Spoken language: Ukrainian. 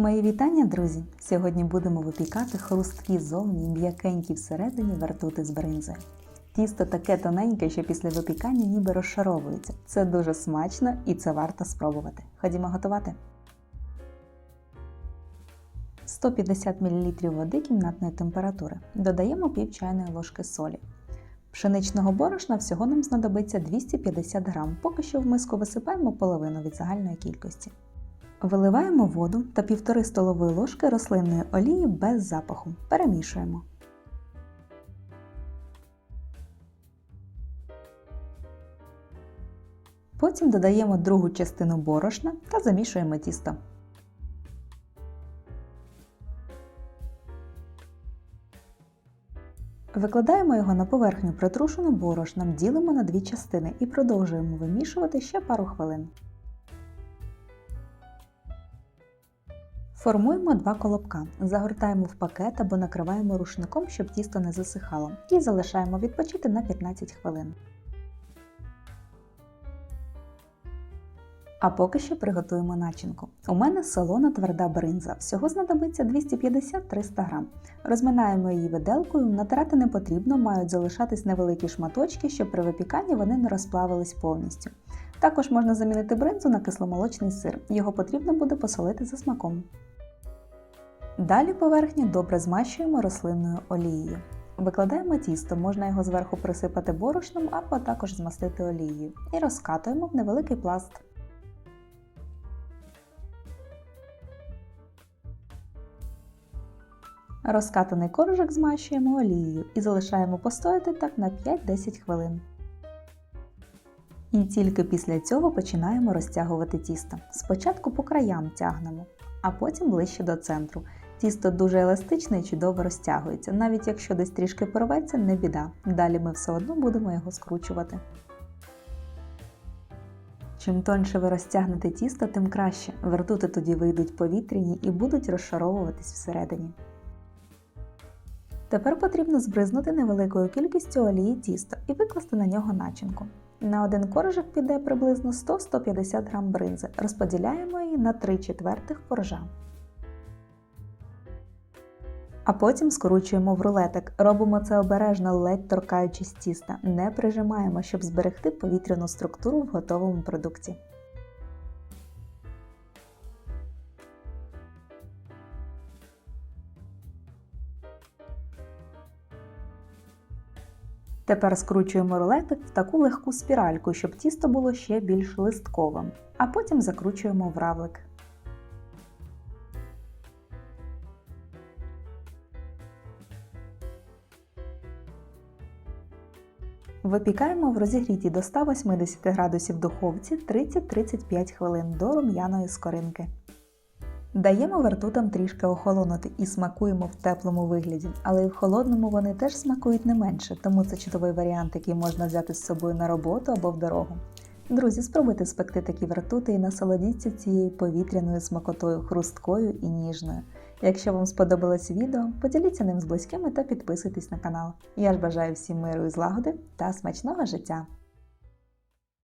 Мої вітання, друзі! Сьогодні будемо випікати хрусткі зовні, м'якенькі всередині вертути з бринзою. Тісто таке тоненьке, що після випікання ніби розшаровується. Це дуже смачно і це варто спробувати. Ходімо готувати. 150 мл води кімнатної температури. Додаємо пів чайної ложки солі. Пшеничного борошна всього нам знадобиться 250 г. Поки що в миску висипаємо половину від загальної кількості. Виливаємо воду та 1,5 столової ложки рослинної олії без запаху. Перемішуємо. Потім додаємо другу частину борошна та замішуємо тісто. Викладаємо його на поверхню притрушену борошном, ділимо на дві частини і продовжуємо вимішувати ще пару хвилин. Формуємо два колобка, загортаємо в пакет або накриваємо рушником, щоб тісто не засихало, і залишаємо відпочити на 15 хвилин. А поки що приготуємо начинку. У мене солона тверда бринза, всього знадобиться 250-300 г. Розминаємо її виделкою, натирати не потрібно, мають залишатись невеликі шматочки, щоб при випіканні вони не розплавились повністю. Також можна замінити бринзу на кисломолочний сир, його потрібно буде посолити за смаком. Далі поверхню добре змащуємо рослинною олією. Викладаємо тісто, можна його зверху присипати борошном або також змастити олією. І розкатуємо в невеликий пласт. Розкатаний коржик змащуємо олією і залишаємо постояти так на 5-10 хвилин. І тільки після цього починаємо розтягувати тісто. Спочатку по краям тягнемо, а потім ближче до центру. Тісто дуже еластичне і чудово розтягується. Навіть якщо десь трішки порветься, не біда. Далі ми все одно будемо його скручувати. Чим тоньше ви розтягнете тісто, тим краще. Вертути тоді вийдуть повітряні і будуть розшаровуватись всередині. Тепер потрібно збризнути невеликою кількістю олії тісто і викласти на нього начинку. На один коржик піде приблизно 100-150 г бринзи. Розподіляємо її на 3 четвертих коржа. А потім скручуємо в рулетик. Робимо це обережно, ледь торкаючись тіста. Не прижимаємо, щоб зберегти повітряну структуру в готовому продукті. Тепер скручуємо рулетик в таку легку спіральку, щоб тісто було ще більш листковим, а потім закручуємо в равлик. Випікаємо в розігрітій до 180 градусів духовці 30-35 хвилин до рум'яної скоринки. Даємо вертутам трішки охолонути і смакуємо в теплому вигляді, але і в холодному вони теж смакують не менше, тому це чудовий варіант, який можна взяти з собою на роботу або в дорогу. Друзі, спробуйте спекти такі вертути і насолодіться цією повітряною смакотою, хрусткою і ніжною. Якщо вам сподобалось відео, поділіться ним з близькими та підписуйтесь на канал. Я ж бажаю всім миру і злагоди та смачного життя!